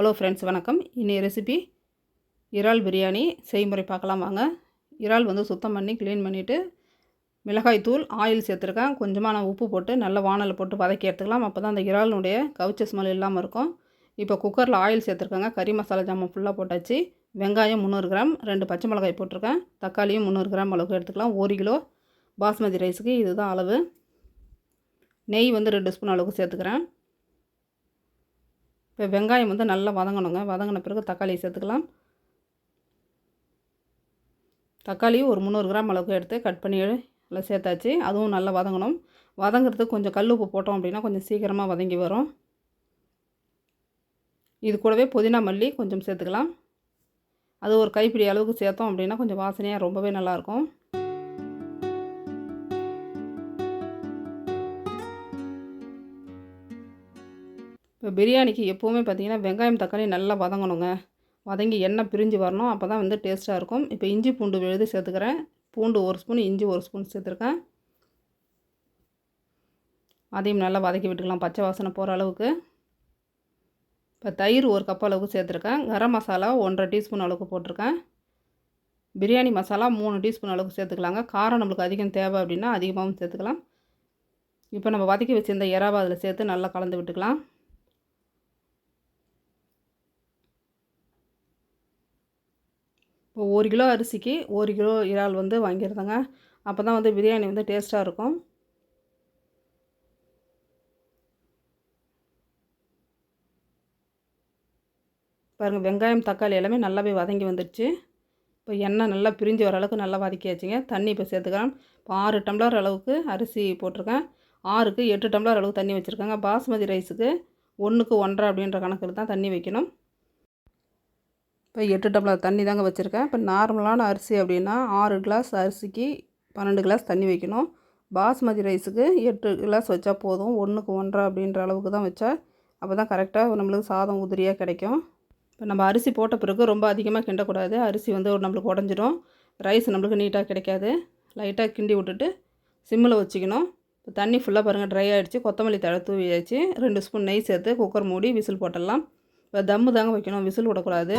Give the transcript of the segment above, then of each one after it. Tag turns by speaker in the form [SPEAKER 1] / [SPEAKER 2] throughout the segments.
[SPEAKER 1] Hello friends வணக்கம். இன்றைய recipe இறால் பிரியாணி செய்முறை பார்க்கலாம் வாங்க. இறால் வந்து சுத்தம் பண்ணி க்ளீன் பண்ணிவிட்டு மிளகாய் தூள் ஆயில் சேர்த்துருக்கேன். கொஞ்சமாக நான் உப்பு போட்டு நல்ல வானலில் போட்டு வதக்கி எடுத்துக்கலாம். அப்போ தான் அந்த இறாலினுடைய கவுச்ச ஸ்மெல் இல்லாமல் இருக்கும். இப்போ குக்கரில் ஆயில் சேர்த்துருக்கேங்க. கறி மசாலா ஜாமான் ஃபுல்லாக போட்டாச்சு. வெங்காயம் முந்நூறு கிராம் ரெண்டு பச்சை மிளகாய் போட்டிருக்கேன். தக்காளியும் முந்நூறு கிராம் அளவுக்கு எடுத்துக்கலாம். ஒரு கிலோ பாஸ்மதி ரைஸுக்கு இதுதான் அளவு. நெய் வந்து ரெண்டு ஸ்பூன் அளவுக்கு சேர்த்துக்கிறேன். இப்போ வெங்காயம் வந்து நல்லா வதங்கணுங்க. வதங்கின பிறகு தக்காளி சேர்த்துக்கலாம். தக்காளி ஒரு முந்நூறு கிராம் அளவுக்கு எடுத்து கட் பண்ணி எல்லாம் சேர்த்தாச்சு. அதுவும் நல்லா வதங்கணும். வதங்கிறதுக்கு கொஞ்சம் கல் உப்பு போட்டோம் அப்படின்னா கொஞ்சம் சீக்கிரமாக வதங்கி வரும். இது கூடவே புதினா மல்லி கொஞ்சம் சேர்த்துக்கலாம். அது ஒரு கைப்பிடி அளவுக்கு சேர்த்தோம் அப்படின்னா கொஞ்சம் வாசனையாக ரொம்பவே நல்லாயிருக்கும் இப்போ பிரியாணிக்கு எப்போவுமே பார்த்திங்கன்னா வெங்காயம் தக்காளி நல்லா வதங்கணுங்க. வதங்கி எண்ணெய் பிரிஞ்சு வரணும். அப்போ தான் வந்து டேஸ்ட்டாக இருக்கும். இப்போ இஞ்சி பூண்டு விழுது சேர்த்துக்கிறேன். பூண்டு ஒரு ஸ்பூன் இஞ்சி ஒரு ஸ்பூன் சேர்த்துருக்கேன். அதையும் நல்லா வதக்கி விட்டுக்கலாம். பச்சை வாசனை போகிற அளவுக்கு. இப்போ தயிர் ஒரு கப் அளவுக்கு சேர்த்துருக்கேன். கரம் மசாலா ஒன்றரை டீஸ்பூன் அளவுக்கு போட்டிருக்கேன். பிரியாணி மசாலா மூணு டீஸ்பூன் அளவுக்கு சேர்த்துக்கலாங்க. காரம் நம்மளுக்கு அதிகம் தேவை அப்படின்னா அதிகமாகவும் சேர்த்துக்கலாம். இப்போ நம்ம வதக்கி வச்சுருந்த இறாவை அதில் சேர்த்து நல்லா கலந்து விட்டுக்கலாம். இப்போ ஒரு கிலோ அரிசிக்கு ஒரு கிலோ இறால் வந்து வாங்கியிருந்தேங்க. அப்போ தான் வந்து பிரியாணி வந்து டேஸ்ட்டாக இருக்கும். பாருங்கள் வெங்காயம் தக்காளி எல்லாமே நல்லாவே வதங்கி வந்துடுச்சு. இப்போ எண்ணெய் நல்லா பிரிஞ்சு வர அளவுக்கு நல்லா வதக்கியாச்சுங்க. தண்ணி இப்போ சேர்த்துக்கலாம் இப்போ ஆறு டம்ளர் அளவுக்கு அரிசி போட்டிருக்கேன். ஆறுக்கு எட்டு டம்ளர் அளவுக்கு தண்ணி வச்சுருக்காங்க. பாஸ்மதி ரைஸுக்கு ஒன்றுக்கு ஒன்றரை அப்படின்ற கணக்கில் தான் தண்ணி வைக்கணும். இப்போ எட்டு டம்ளர் தண்ணி தாங்க வச்சுருக்கேன். இப்போ நார்மலான அரிசி அப்படின்னா ஆறு கிளாஸ் அரிசிக்கு பன்னெண்டு கிளாஸ் தண்ணி வைக்கணும். பாஸ்மதி ரைஸுக்கு எட்டு கிளாஸ் வச்சா போதும். ஒன்றுக்கு ஒன்றரை அப்படின்ற அளவுக்கு தான் வச்சா அப்போ தான் கரெக்டாக நம்மளுக்கு சாதம் உதிரியாக கிடைக்கும். இப்போ நம்ம அரிசி போட்ட பிறகு ரொம்ப அதிகமாக கிண்டக்கூடாது. அரிசி வந்து ஒரு நம்மளுக்கு உடஞ்சிடும் ரைஸ் நம்மளுக்கு நீட்டாக கிடைக்காது. லைட்டாக கிண்டி விட்டுட்டு சிம்மில் வச்சுக்கணும். இப்போ தண்ணி ஃபுல்லாக பாருங்கள் ட்ரை ஆகிடுச்சு கொத்தமல்லி தழை தூவியாச்சு. ரெண்டு ஸ்பூன் நெய் சேர்த்து குக்கர் மூடி விசில் போட்டுடலாம். இப்போ தம்மு தாங்க வைக்கணும் விசில் விடக்கூடாது.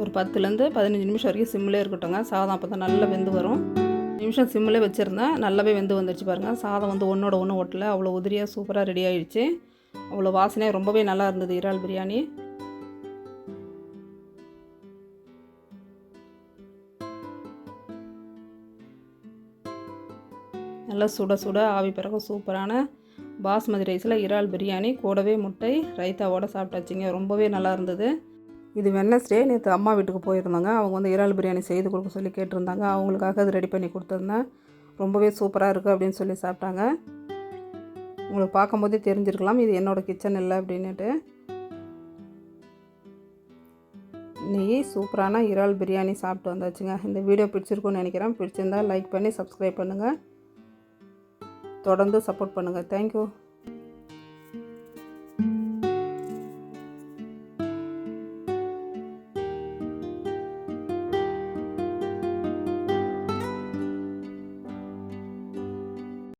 [SPEAKER 1] ஒரு பத்துலேருந்து பதினஞ்சு நிமிஷம் வரைக்கும் சிம்மிலே இருக்கட்டும்ங்க. சாதம் அப்போ தான் நல்லா வெந்து வரும். நிமிஷம் சிம்மிலே வச்சுருந்தேன் நல்லாவே வெந்து வந்துடுச்சு பாருங்கள் சாதம் வந்து ஒன்றோட ஒன்று ஓட்டலை. அவ்வளோ உதிரியாக சூப்பராக ரெடி ஆகிடுச்சு அவ்வளோ வாசனையாக ரொம்பவே நல்லா இருந்தது இறால் பிரியாணி. நல்லா சுட சுட ஆவி பிறகு சூப்பரான பாஸ்மதி ரைஸில் இறால் பிரியாணி கூடவே முட்டை ரைத்தாவோடு சாப்பிட்டாச்சிங்க. ரொம்பவே நல்லா இருந்தது. இது வெனஸ்டே நேற்று அம்மா வீட்டுக்கு போயிருந்தாங்க. அவங்க வந்து இறால் பிரியாணி செய்து கொடுக்க சொல்லி கேட்டிருந்தாங்க. அவங்களுக்காக அது ரெடி பண்ணி கொடுத்துருந்தேன். ரொம்பவே சூப்பராக இருக்குது அப்படின்னு சொல்லி சாப்பிட்டாங்க. உங்களுக்கு பார்க்கும்போதே தெரிஞ்சிருக்கலாம் இது என்னோடய கிச்சன் இல்லை அப்படின்னுட்டு. இன்றைக்கி சூப்பரான இறால் பிரியாணி சாப்பிட்டு வந்தாச்சுங்க. இந்த வீடியோ பிடிச்சிருக்குன்னு நினைக்கிறேன். பிடிச்சிருந்தால் லைக் பண்ணி சப்ஸ்கிரைப் பண்ணுங்கள் தொடர்ந்து சப்போர்ட் பண்ணுங்கள் தேங்க்யூ